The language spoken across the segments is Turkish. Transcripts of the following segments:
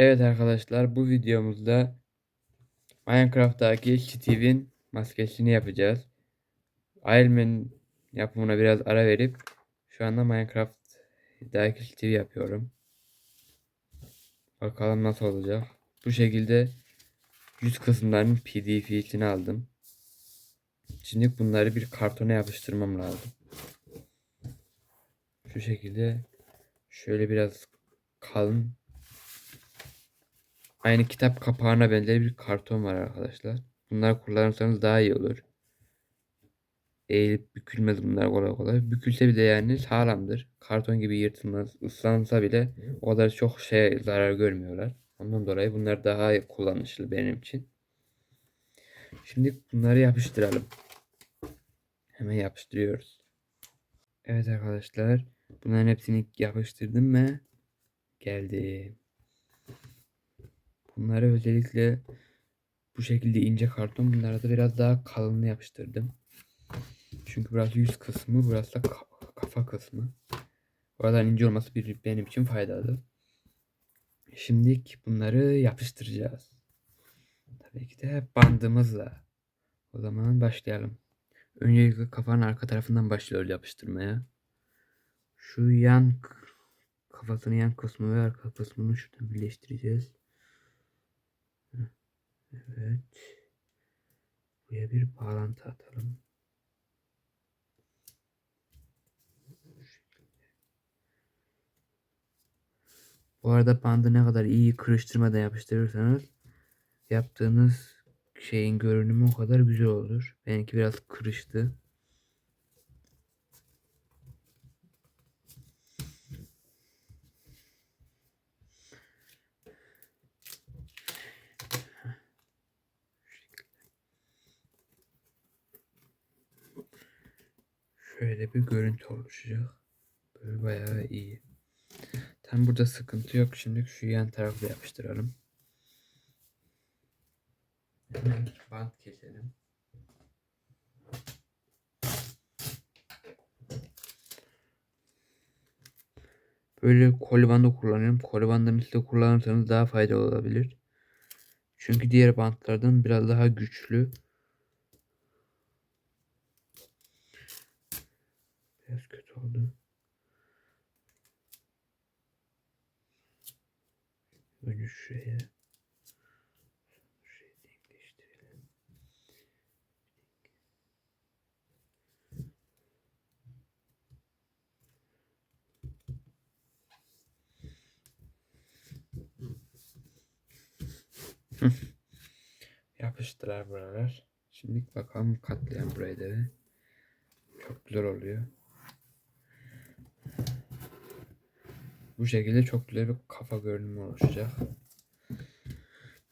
Evet arkadaşlar bu videomuzda Minecraft'taki Steve'in maskesini yapacağız. Iron yapımına biraz ara verip şu anda Minecraft'taki Steve yapıyorum. Bakalım nasıl olacak. Bu şekilde yüz kısımlarının pdf'sini aldım. Şimdi bunları bir kartona yapıştırmam lazım. Şu şekilde şöyle biraz kalın Aynı kitap kapağına benzer bir karton var arkadaşlar. Bunları kullanırsanız daha iyi olur. Eğilip bükülmez bunlar kolay kolay. Bükülse bile yani sağlamdır. Karton gibi yırtılmaz. Islansa bile o kadar çok şey zarar görmüyorlar. Ondan dolayı bunlar daha kullanışlı benim için. Şimdi bunları yapıştıralım. Hemen yapıştırıyoruz. Evet arkadaşlar. Bunların hepsini yapıştırdım mı? Geldi. Bunları özellikle bu şekilde ince karton bunlara da biraz daha kalın yapıştırdım. Çünkü burası yüz kısmı burası da kafa kısmı. O kadar ince olması bir, benim için faydalı. Şimdi bunları yapıştıracağız. Tabii ki de bandımızla. O zaman başlayalım. Öncelikle kafanın arka tarafından başlıyoruz yapıştırmaya. Şu yan kafasının yan kısmı ve arka kısmını şuradan birleştireceğiz. Evet. Buraya bir bağlantı atalım. Bu arada bandı ne kadar iyi kırıştırmadan yapıştırırsanız yaptığınız şeyin görünümü o kadar güzel olur. Benimki biraz kırıştı. Şöyle bir görüntü oluşacak. Böyle bayağı iyi. Tam burada sıkıntı yok. Şimdi şu yan tarafı yapıştıralım. Hemen bant keselim. Böyle kolibanda kullanıyorum. Kolibanda misli kullanırsanız daha faydalı olabilir. Çünkü diğer bantlardan biraz daha güçlü. Biraz kötü oldu. Önce şuraya. Şurayı denkleştirelim. Yapıştılar buralar. Şimdi bakalım katlayan burayı da. Çok güzel oluyor. Bu şekilde çok güzel bir kafa görünümü oluşacak.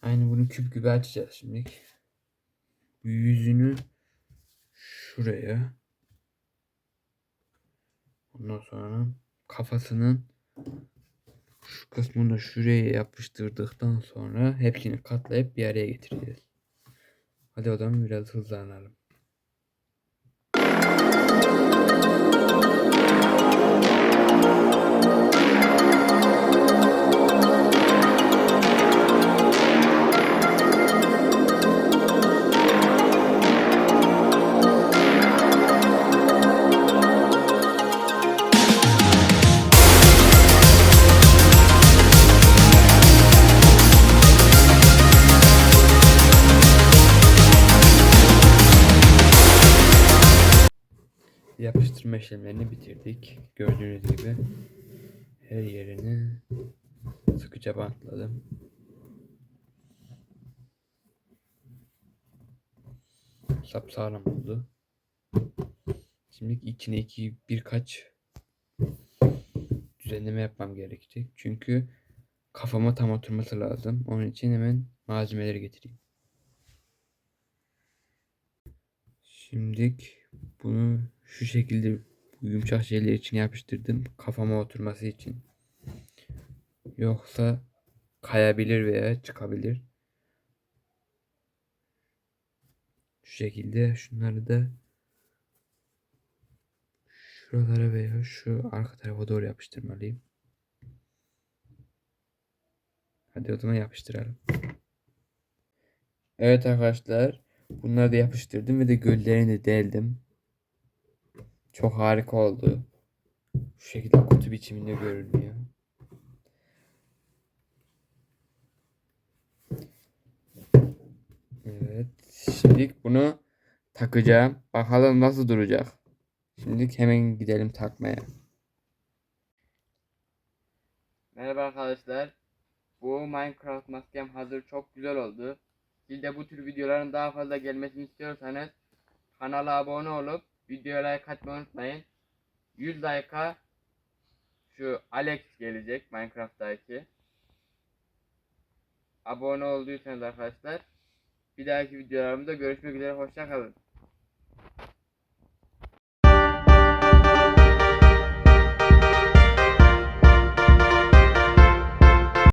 Aynı bunu küp gibi açacağız şimdi. Yüzünü şuraya. Ondan sonra kafasının şu kısmını şuraya yapıştırdıktan sonra hepsini katlayıp bir araya getireceğiz. Hadi o zaman biraz hızlanalım. Yapıştırma işlemlerini bitirdik. Gördüğünüz gibi her yerini sıkıca bantladım. Sap sağlam oldu. Şimdi içine iki birkaç düzenleme yapmam gerekecek. Çünkü kafama tam oturması lazım. Onun için hemen malzemeleri getireyim. Şimdilik bunu şu şekilde yumuşak şeyler için yapıştırdım. Kafama oturması için. Yoksa kayabilir veya çıkabilir. Şu şekilde şunları da şuralara veya şu arka tarafa doğru yapıştırmalıyım. Hadi o yapıştıralım. Evet arkadaşlar. Bunları da yapıştırdım ve de göllerini de deldim. Çok harika oldu. Şu şekilde kutu biçiminde görünüyor. Evet. Şimdi bunu takacağım. Bakalım nasıl duracak. Şimdi hemen gidelim takmaya. Merhaba arkadaşlar. Bu Minecraft maskem hazır çok güzel oldu. Siz de bu tür videoların daha fazla gelmesini istiyorsanız kanala abone olup videoya like atmayı unutmayın. 100 like'a şu Alex gelecek Minecraft'taki. Abone olduysanız arkadaşlar bir dahaki videolarımda görüşmek üzere hoşça kalın.